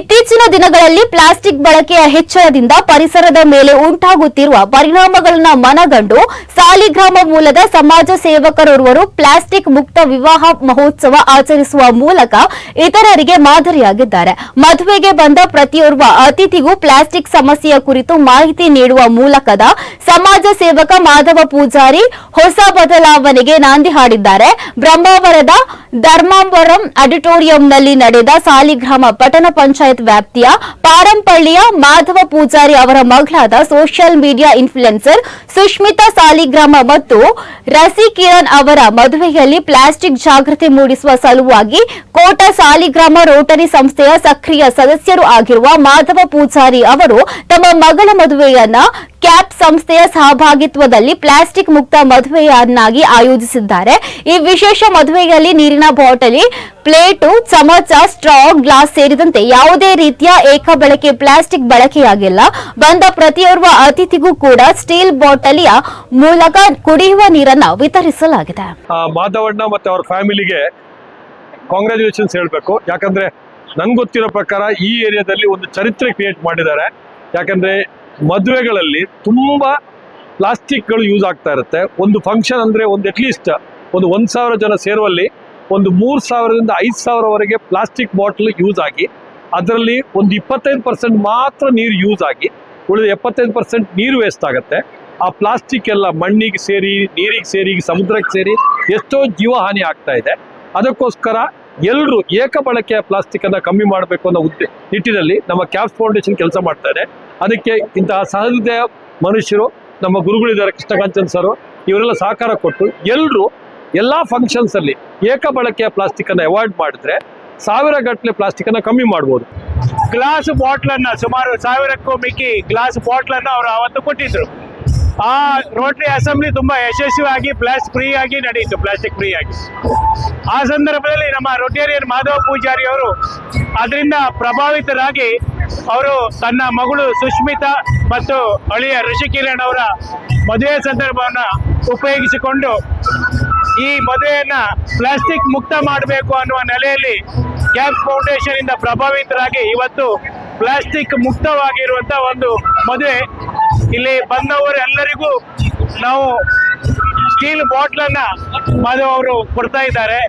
ಇತ್ತೀಚಿನ ದಿನಗಳಲ್ಲಿ ಪ್ಲಾಸ್ಟಿಕ್ ಬಳಕೆಯ ಹೆಚ್ಚಳದಿಂದ ಪರಿಸರದ ಮೇಲೆ ಉಂಟಾಗುತ್ತಿರುವ ಪರಿಣಾಮಗಳನ್ನು ಮನಗಂಡು ಸಾಲಿಗ್ರಾಮ ಮೂಲದ ಸಮಾಜ ಸೇವಕರೋರ್ವರು ಪ್ಲಾಸ್ಟಿಕ್ ಮುಕ್ತ ವಿವಾಹ ಮಹೋತ್ಸವ ಆಚರಿಸುವ ಮೂಲಕ ಇತರರಿಗೆ ಮಾದರಿಯಾಗಿದ್ದಾರೆ. ಮದುವೆಗೆ ಬಂದ ಪ್ರತಿಯೊರ್ವ ಅತಿಥಿಗೂ ಪ್ಲಾಸ್ಟಿಕ್ ಸಮಸ್ಯೆಯ ಕುರಿತು ಮಾಹಿತಿ ನೀಡುವ ಮೂಲಕದ ಸಮಾಜ ಸೇವಕ ಮಾಧವ ಪೂಜಾರಿ ಹೊಸ ಬದಲಾವಣೆಗೆ ನಾಂದಿ ಹಾಡಿದ್ದಾರೆ. ಬ್ರಹ್ಮಾವರದ ಧರ್ಮಾಂಬರಂ ಆಡಿಟೋರಿಯಂನಲ್ಲಿ ನಡೆದ ಸಾಲಿಗ್ರಾಮ ಪಟ್ಟಣ ಪಂಚಾಯತ್ ವ್ಯಾಪ್ತಿಯ ಪಾರಂಪಳ್ಳಿಯ ಮಾಧವ ಪೂಜಾರಿ ಅವರ ಮಗಳಾದ social media influencer Sushmita Saligrama ಮತ್ತು ರಸಿ ಕಿರಣ್ ಅವರ ಮದುವೆಯಲ್ಲಿ ಪ್ಲಾಸ್ಟಿಕ್ ಜಾಗೃತಿ ಮೂಡಿಸುವ ಸಲುವಾಗಿ ಕೋಟ ಸಾಲಿಗ್ರಾಮ ರೋಟರಿ ಸಂಸ್ಥೆಯ ಸಕ್ರಿಯ ಸದಸ್ಯರು ಆಗಿರುವ ಮಾಧವ ಪೂಜಾರಿ ಅವರು ತಮ್ಮ ಮಗಳ ಮದುವೆಯನ್ನ ಕ್ಯಾಪ್ ಸಂಸ್ಥೆಯ ಸಹಭಾಗಿತ್ವದಲ್ಲಿ ಪ್ಲಾಸ್ಟಿಕ್ ಮುಕ್ತ ಮದುವೆಯನ್ನಾಗಿ ಆಯೋಜಿಸಿದ್ದಾರೆ. ಈ ವಿಶೇಷ ಮದುವೆಯಲ್ಲಿ ನೀರಿನ ಬಾಟಲಿ, ಪ್ಲೇಟು, ಚಮಚ, ಸ್ಟ್ರಾ, ಗ್ಲಾಸ್ ಸೇರಿದಂತೆ ಯಾವುದೇ ರೀತಿಯ ಏಕ ಬಳಕೆ ಪ್ಲಾಸ್ಟಿಕ್ ಬಳಕೆಯಾಗಿಲ್ಲ. ಬಂದ ಪ್ರತಿಯೊರ್ವ ಅತಿಥಿಗೂ ಕೂಡ ಸ್ಟೀಲ್ ಬಾಟಲಿಯ ಮೂಲಕ ಕುಡಿಯುವ ನೀರನ್ನ ವಿತರಿಸಲಾಗಿದೆ. ಮಾಧವಣ್ಣ ಮತ್ತೆ ಅವರ ಫ್ಯಾಮಿಲಿಗೆ ಕಾಂಗ್ರ್ಯಾಚುಲೇಷನ್ಸ್ ಹೇಳಬೇಕು. ಯಾಕಂದ್ರೆ ನಂಗೆ ಗೊತ್ತಿರೋ ಪ್ರಕಾರ ಈ ಏರಿಯಾದಲ್ಲಿ ಒಂದು ಚರಿತ್ರೆ ಕ್ರಿಯೇಟ್ ಮಾಡಿದ್ದಾರೆ. ಯಾಕಂದ್ರೆ ಮದುವೆಗಳಲ್ಲಿ ತುಂಬ ಪ್ಲಾಸ್ಟಿಕ್ಗಳು ಯೂಸ್ ಆಗ್ತಾ ಇರುತ್ತೆ. ಒಂದು ಫಂಕ್ಷನ್ ಅಂದರೆ ಒಂದು ಅಟ್ಲೀಸ್ಟ್ ಒಂದು ಒಂದು ಸಾವಿರ ಜನ ಸೇರುವಲ್ಲಿ ಒಂದು ಮೂರು ಸಾವಿರದಿಂದ ಐದು ಸಾವಿರವರೆಗೆ ಪ್ಲಾಸ್ಟಿಕ್ ಬಾಟ್ಲ್ ಯೂಸ್ ಆಗಿ, ಅದರಲ್ಲಿ ಒಂದು ಇಪ್ಪತ್ತೈದು ಪರ್ಸೆಂಟ್ ಮಾತ್ರ ನೀರು ಯೂಸ್ ಆಗಿ, ಉಳಿದ ಎಪ್ಪತ್ತೈದು ಪರ್ಸೆಂಟ್ ನೀರು ವೇಸ್ಟ್ ಆಗುತ್ತೆ. ಆ ಪ್ಲಾಸ್ಟಿಕ್ ಎಲ್ಲ ಮಣ್ಣಿಗೆ ಸೇರಿ, ನೀರಿಗೆ ಸೇರಿ, ಸಮುದ್ರಕ್ಕೆ ಸೇರಿ ಎಷ್ಟೋ ಜೀವಹಾನಿ ಆಗ್ತಾ ಇದೆ. ಅದಕ್ಕೋಸ್ಕರ ಎಲ್ಲರೂ ಏಕ ಬಳಕೆಯ ಪ್ಲಾಸ್ಟಿಕ್ ಅನ್ನ ಕಮ್ಮಿ ಮಾಡಬೇಕು ಅನ್ನೋ ಉದ್ದೆ ನಿಟ್ಟಿನಲ್ಲಿ ನಮ್ಮ ಕ್ಯಾಪ್ಸ್ ಫೌಂಡೇಶನ್ ಕೆಲಸ ಮಾಡ್ತಾ ಇದೆ. ಅದಕ್ಕೆ ಇಂತಹ ಸಹೃದಯ ಮನುಷ್ಯರು, ನಮ್ಮ ಗುರುಗಳಿದ್ದಾರೆ ಕೃಷ್ಣಕಾಂಚನ್ ಸರ್ ಇವರೆಲ್ಲ ಸಹಕಾರ ಕೊಟ್ಟು ಎಲ್ಲರೂ ಎಲ್ಲಾ ಫಂಕ್ಷನ್ಸ್ ಅಲ್ಲಿ ಏಕ ಬಳಕೆಯ ಪ್ಲಾಸ್ಟಿಕ್ ಅನ್ನ ಅವಾಯ್ಡ್ ಮಾಡಿದ್ರೆ ಸಾವಿರ ಗಟ್ಟಲೆ ಪ್ಲಾಸ್ಟಿಕ್ ಅನ್ನ ಕಮ್ಮಿ ಮಾಡ್ಬೋದು. ಗ್ಲಾಸ್ ಬಾಟ್ಲನ್ನು ಸುಮಾರು ಸಾವಿರಕ್ಕೂ ಮಿಕ್ಕಿ ಗ್ಲಾಸ್ ಬಾಟ್ಲನ್ನು ಅವರು ಅವತ್ತು ಕೊಟ್ಟಿದ್ರು. ಆ, ರೋಟರಿ ಅಸೆಂಬ್ಲಿ ತುಂಬಾ ಯಶಸ್ವಿಯಾಗಿ ಪ್ಲಾಸ್ಟಿಕ್ ಫ್ರೀ ಆಗಿ ನಡೆಯಿತು ಪ್ಲಾಸ್ಟಿಕ್ ಫ್ರೀ ಆಗಿ ಆ ಸಂದರ್ಭದಲ್ಲಿ ನಮ್ಮ ರೊಟೇರಿಯನ್ ಮಾಧವ ಪೂಜಾರಿ ಅವರು ಅದರಿಂದ ಪ್ರಭಾವಿತರಾಗಿ ಅವರು ತನ್ನ ಮಗಳು ಸುಷ್ಮಿತಾ ಮತ್ತು ಅಳಿಯ ಋಷಿಕಿರಣ್ ಅವರ ಮದುವೆ ಸಂದರ್ಭವನ್ನು ಉಪಯೋಗಿಸಿಕೊಂಡು ಈ ಮದುವೆಯನ್ನ ಪ್ಲಾಸ್ಟಿಕ್ ಮುಕ್ತ ಮಾಡಬೇಕು ಅನ್ನುವ ನೆಲೆಯಲ್ಲಿ ಕ್ಯಾಪ್ ಫೌಂಡೇಶನ್ ಇಂದ ಪ್ರಭಾವಿತರಾಗಿ ಇವತ್ತು ಪ್ಲಾಸ್ಟಿಕ್ ಮುಕ್ತವಾಗಿರುವಂತ ಒಂದು ಮದುವೆ ಇಲ್ಲಿ ಬಂದವರೆಲ್ಲರಿಗೂ ನಾವು ಸ್ಟೀಲ್ ಬಾಟ್ಲನ್ನ ಮಾಧವ್ ಅವರು ಕೊಡ್ತಾ ಇದ್ದಾರೆ.